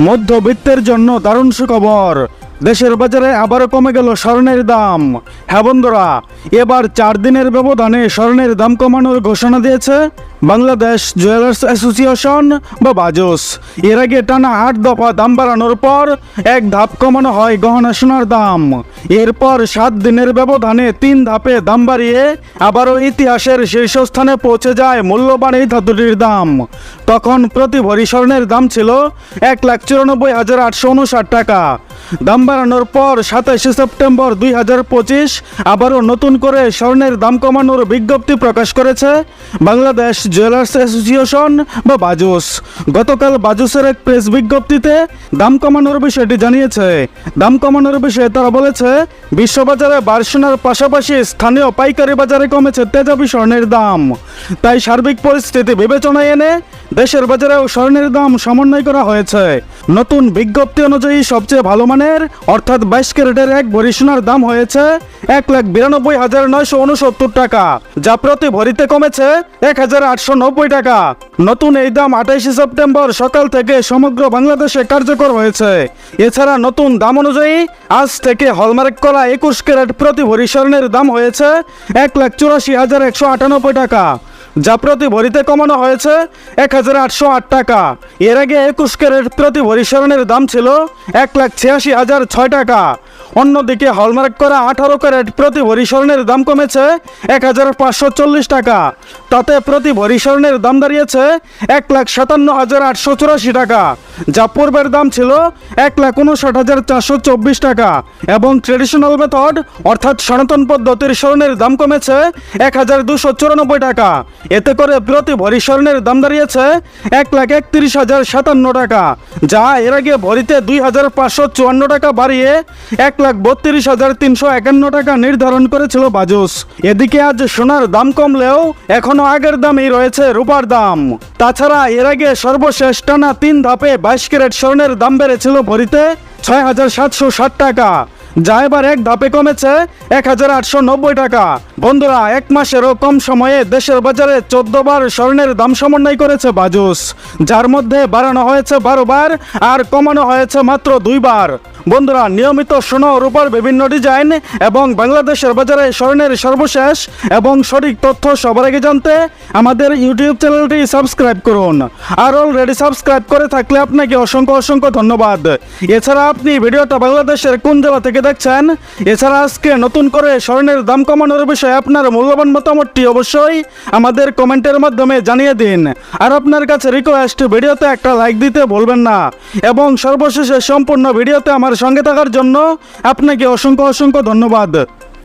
মধ্যবিত্তের জন্য দারুণ সুখবর। দেশের বাজারে আবারও কমে গেল স্বর্ণের দাম। হ্যাঁ বন্ধুরা, এবার চার দিনের ব্যবধানে স্বর্ণের দাম কমানোর ঘোষণা দিয়েছে বাংলাদেশ জুয়েলার্স অ্যাসোসিয়েশন বা বাজস। এর আগে টানা আট দফা দাম বাড়ানোর পর এক ধাপ কমানো হয় গহনা সোনার দাম। এরপর সাত দিনের ব্যবধানে তিন ধাপে দাম বাড়িয়ে আবারও ইতিহাসের শীর্ষস্থানে পৌঁছে যায় মূল্যবান এই ধাতুটির দাম। তখন প্রতি ভরি স্বর্ণের দাম ছিল এক লাখ চুরানব্বই হাজার আটশো উনষাট টাকা। দাম বাড়ানোর পর সাতাশে সেপ্টেম্বর দুই হাজার পঁচিশ আবারও নতুন করে স্বর্ণের দাম কমানোর বিজ্ঞপ্তি প্রকাশ করেছে বাংলাদেশ জুয়েলার্স অ্যাসোসিয়েশন বা বাজুস। গতকাল বাজুসের এক প্রেস বিজ্ঞপ্তিতে দাম কমানোর বিষয়টি জানিয়েছে। দাম কমানোর বিষয়ে তারা বলেছে, বিশ্ববাজারে বার্সোনার পাশাপাশি স্থানীয় পাইকারি বাজারে কমেছে তেজাবি স্বর্ণের দাম। তাই সার্বিক পরিস্থিতি বিবেচনায় এনে দেশের বাজারেও স্বর্ণের দাম সমন্বয় করা হয়েছে। নতুন বিজ্ঞপ্তি অনুযায়ী সবচেয়ে ভালো মানের অর্থাৎ বাইশ ক্যারেটের এক ভরি সোনার দাম হয়েছে এক লাখ বিরানব্বই হাজার নয়শো উনসত্তর টাকা, যা প্রতি ভরিতে কমেছে এক হাজার আটশো নব্বই টাকা। নতুন এই দাম আঠাইশে সেপ্টেম্বর সকাল থেকে সমগ্র বাংলাদেশে কার্যকর হয়েছে। এছাড়া নতুন দাম অনুযায়ী আজ থেকে হলমার্ক করা একুশ ক্যারেট প্রতি ভরি স্বর্ণের দাম হয়েছে এক লাখ চুরাশি হাজার একশো আটানব্বই টাকা, যা প্রতি ভরিতে কমানো হয়েছে এক হাজার আটশো আট টাকা। এর আগে একুশ ক্যারেট প্রতি ভরি স্বর্ণের দাম ছিল এক লাখ ছিয়াশি হাজার ছয় টাকা। অন্যদিকে হলমার্ক করা আঠারো ক্যারেট প্রতি ভরি স্বর্ণের দাম কমেছে এক হাজার পাঁচশো চল্লিশ টাকা। তাতে প্রতি ভরি স্বর্ণের দাম দাঁড়িয়েছে এক লাখ সাতান্ন হাজার আটশো চুরাশি টাকা। যা পূর্বের দাম ছিল এক লাখ উনষাট হাজার চারশো চব্বিশ টাকা এবং ট্রেডিশনাল মেথড অর্থাৎ সনাতন পদ্ধতির স্বর্ণের দাম কমেছে এক হাজার দুশো চুরানব্বই টাকা। এতে করে প্রতি ভরি স্বর্ণের দাম দাঁড়িয়েছে এক লাখ একত্রিশ হাজার সাতান্ন টাকা। যা এর আগে ভরিতে দুই হাজার পাঁচশো চুয়ান্ন টাকা বাড়িয়ে এক লাখ বত্রিশ হাজার তিনশো একান্ন টাকা নির্ধারণ করেছিল বাজুস। এদিকে আজ সোনার দাম কমলেও এখনও আগের দামই রয়েছে রূপার দাম। তাছাড়া এর আগে সর্বশেষ টানা তিন ধাপে বাইশ ক্যারেট স্বর্ণের দাম বেড়েছিল ভরিতে ছয় হাজার সাতশো ষাট টাকা। যা এবার এক ধাপে কমেছে এক হাজার আটশো নব্বই টাকা। বন্ধুরা, এক মাসেরও কম সময়ে দেশের বাজারে চোদ্দ বার স্বর্ণের দাম সমন্বয় করেছে বাজুস, যার মধ্যে বাড়ানো হয়েছে বারো বার আর কমানো হয়েছে মাত্র দুইবার। বন্ধুরা, নিয়মিত সোনা রূপার বিভিন্ন ডিজাইন এবং বাংলাদেশের বাজারে স্বর্ণের সর্বশেষ এবং সঠিক তথ্য সবার আগে জানতে আমাদের ইউটিউব চ্যানেলটি সাবস্ক্রাইব করুন। আর অলরেডি সাবস্ক্রাইব করে থাকলে আপনাকে অসংখ্য অসংখ্য ধন্যবাদ। এছাড়া আপনি ভিডিওটা বাংলাদেশের কোন জেলা থেকে দেখছেন? এছাড়া আজকে নতুন করে স্বর্ণের দাম কমানোর বিষয়ে আপনার মূল্যবান মতামতটি অবশ্যই আমাদের কমেন্টের মাধ্যমে জানিয়ে দিন। আর আপনার কাছে রিকোয়েস্ট ভিডিওতে একটা লাইক দিতে ভুলবেন না। এবং সর্বশেষে সম্পূর্ণ ভিডিওতে আমার সঙ্গে থাকার জন্য আপনাকে অসংখ্য অসংখ্য ধন্যবাদ।